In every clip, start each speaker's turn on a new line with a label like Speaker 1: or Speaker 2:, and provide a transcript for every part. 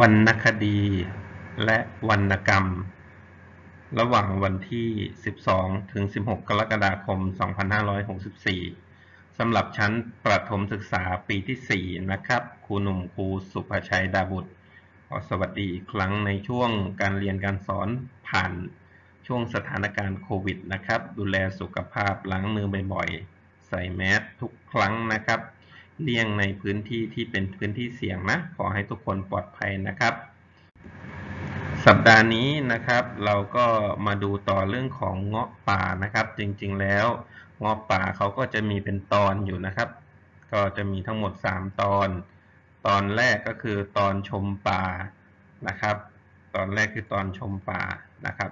Speaker 1: วรรณคดี และวรรณกรรม ระหว่างวันที่ 12 ถึง 16 กรกฎาคม 2564 สำหรับชั้นประถมศึกษาปีที่ 4 นะครับ ครูหนุ่มครูสุภชัยดาบุตร ขอสวัสดีอีกครั้งในช่วงการเรียนการสอนผ่านช่วงสถานการณ์โควิดนะครับ ดูแลสุขภาพล้างมือบ่อยๆ ใส่แมสทุกครั้งนะครับ เลี่ยงในพื้นที่ที่เป็นพื้นที่เสี่ยงนะ ขอให้ทุกคนปลอดภัยนะครับ สัปดาห์นี้นะครับ เราก็มาดูต่อเรื่องของเงาะป่านะครับ จริงๆแล้วเงาะป่าเขาก็จะมีเป็นตอนอยู่นะครับ ก็จะมีทั้งหมด 3 ตอน ตอนแรกก็คือตอนชมป่านะครับ ตอนแรกคือตอนชมป่านะครับ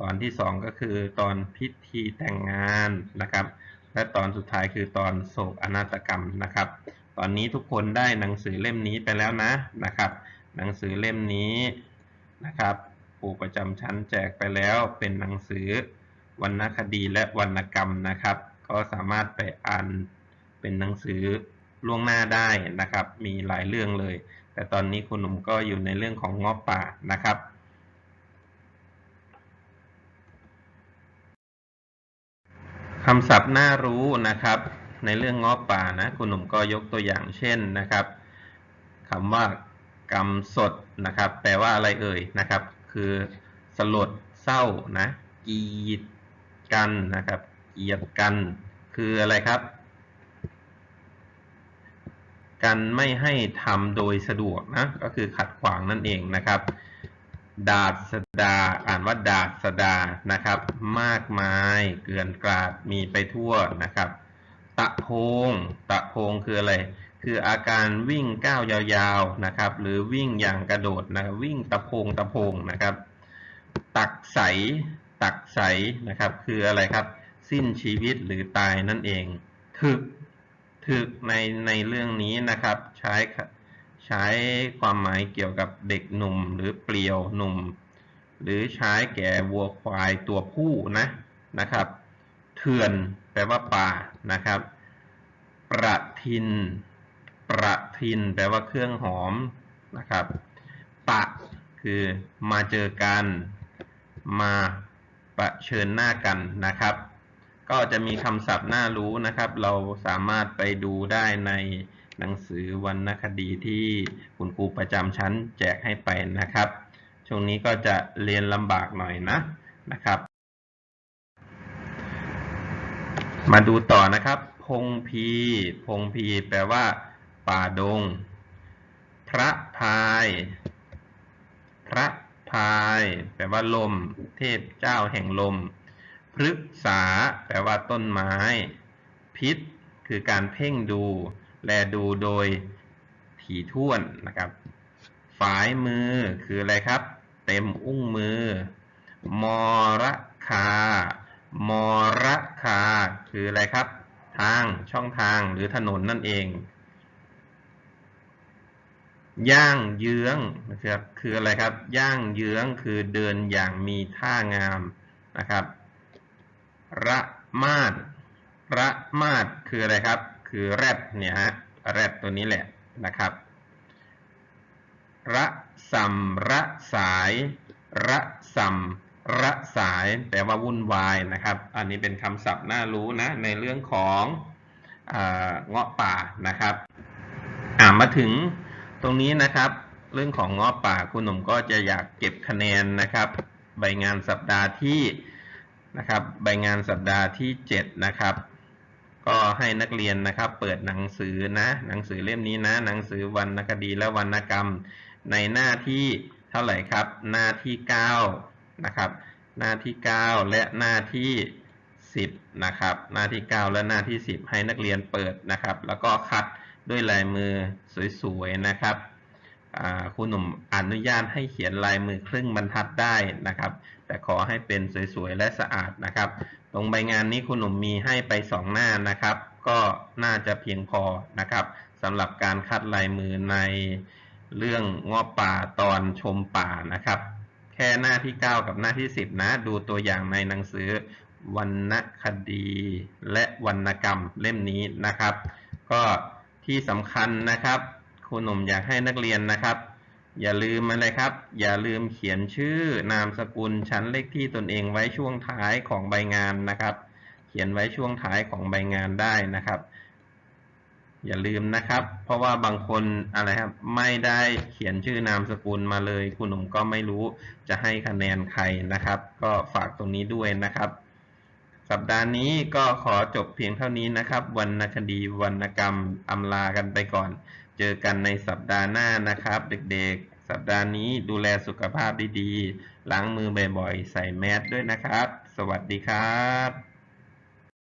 Speaker 1: ตอนที่ 2 ก็คือตอนพิธีแต่งงานนะครับ และตอนสุดท้ายคือตอนโศกอนาตกรรมนะครับ ตอนนี้ทุกคนได้หนังสือเล่มนี้ไปแล้วนะนะครับ หนังสือเล่มนี้นะครับครูประจำชั้นแจกไปแล้วเป็นหนังสือวรรณคดีและวรรณกรรมนะครับ ก็สามารถไปอ่านเป็นหนังสือล่วงหน้าได้นะครับ มีหลายเรื่องเลย แต่ตอนนี้คุณหนุ่มก็อยู่ในเรื่องของงอป่านะครับ คำศัพท์น่ารู้นะครับ ในเรื่องง้อป่านะคุณหนุ่มก็ยกตัวอย่างเช่นนะครับคำว่ากรรมสดนะครับ แปลว่าอะไรเอ่ยนะครับ คือสลดเศร้านะกีดกันนะครับเกียดกัน คืออะไรครับ กันไม่ให้ทำโดยสะดวกนะก็คือขัดขวางนั่นเองนะครับ ดาษสดา อ่านว่าดาษสดานะครับ มากมายเกลื่อนกราดมีไปทั่วนะครับ ตะโพง ตะโพงคืออะไร คืออาการวิ่งก้าวยาวๆนะครับ หรือวิ่งอย่างกระโดดนะวิ่งตะโพงตะโพงนะครับ ตักใส ตักใสนะครับ คืออะไรครับ สิ้นชีวิตหรือตายนั่นเอง ถึก ถึกในในเรื่องนี้นะครับ ใช้ ใช้ความหมายเกี่ยวกับเด็กหนุ่ม หรือเปลี่ยวหนุ่ม หรือใช้แก่วัวควายตัวผู้นะนะครับเถื่อนแปลว่าป่านะครับ ประทิน ประทิน แปลว่าเครื่องหอมนะครับปะคือมาเจอกัน มาประเชิญหน้ากันนะครับ ก็จะมีคำศัพท์น่ารู้นะครับ เราสามารถไปดูได้ใน หนังสือวรรณคดีที่คุณครูประจำชั้นแจกให้ไปนะครับ ช่วงนี้ก็จะเรียนลำบากหน่อยนะนะครับ มาดูต่อนะครับ พงพี พงพี แปลว่า ป่าดง พระพาย พระพาย แปลว่าลม เทพเจ้าแห่งลมพฤกษา แปลว่าต้นไม้ พิษ คือการเพ่งดู แลดูโดยถี่ถ้วนนะครับฝายมือคืออะไรครับ เต็มอุ้งมือ มรคามรคา คืออะไรครับ ทางช่องทางหรือถนนนั่นเอง ย่างเยื้องนะครับคืออะไรครับ ย่างเยื้องคือเดินอย่างมีท่างามนะครับ ระมาดระมาดคืออะไรครับ คือแรดเนี่ยฮะแรดตัวนี้แหละนะครับ ระสัมระสาย ระสัมระสายแปลว่าวุ่นวายนะครับ อันนี้เป็นคำศัพท์น่ารู้นะในเรื่องของเงาะป่านะครับอ่ามาถึงตรงนี้นะครับ เรื่องของเงาะป่าคุณหนุ่มก็จะอยากเก็บคะแนนนะครับ ใบงานสัปดาห์ที่นะครับ ใบงานสัปดาห์ที่ 7 นะครับ ก็ให้นักเรียนนะครับ เปิดหนังสือนะ หนังสือเล่มนี้นะ หนังสือวรรณคดีและวรรณกรรม ในหน้าที่เท่าไหร่ครับ หน้าที่9นะครับ หน้าที่ 9 และหน้าที่ 10นะครับ หน้าที่ 9 และหน้าที่ 10 ให้นักเรียนเปิดนะครับ แล้วก็คัดด้วยลายมือสวยๆนะครับ ครูหนุ่มอนุญาตให้เขียนลายมือครึ่งบรรทัดได้นะครับ แต่ขอให้เป็นสวยๆและสะอาดนะครับ ตรงใบงานนี้ครูหนุ่มมีให้ไป 2 หน้านะครับ ก็น่าจะเพียงพอนะครับสำหรับการคัดลายมือในเรื่องงอป่าตอนชมป่านะครับ แค่หน้าที่ 9 กับหน้าที่ 10 นะ ดูตัวอย่างในหนังสือวรรณคดีและวรรณกรรมเล่มนี้นะครับ ก็ที่สำคัญนะครับ ครูหนุ่มอยากให้นักเรียนนะครับ อย่าลืมอะไรครับ อย่าลืมเขียนชื่อนามสกุลชั้นเลขที่ตนเองไว้ช่วงท้ายของใบงานนะครับ เขียนไว้ช่วงท้ายของใบงานได้นะครับ อย่าลืมนะครับ เพราะว่าบางคนอะไรครับ ไม่ได้เขียนชื่อนามสกุลมาเลยคุณหนุ่มก็ไม่รู้จะให้คะแนนใครนะครับ ก็ฝากตรงนี้ด้วยนะครับ สัปดาห์นี้ก็ขอจบเพียงเท่านี้นะครับ วรรณคดีวรรณกรรมอำลากันไปก่อน เจอกันในสัปดาห์หน้านะครับ เด็กๆ สัปดาห์นี้ดูแลสุขภาพดีๆล้างมือบ่อยๆ ใส่แมสด้วยนะครับ สวัสดีครับ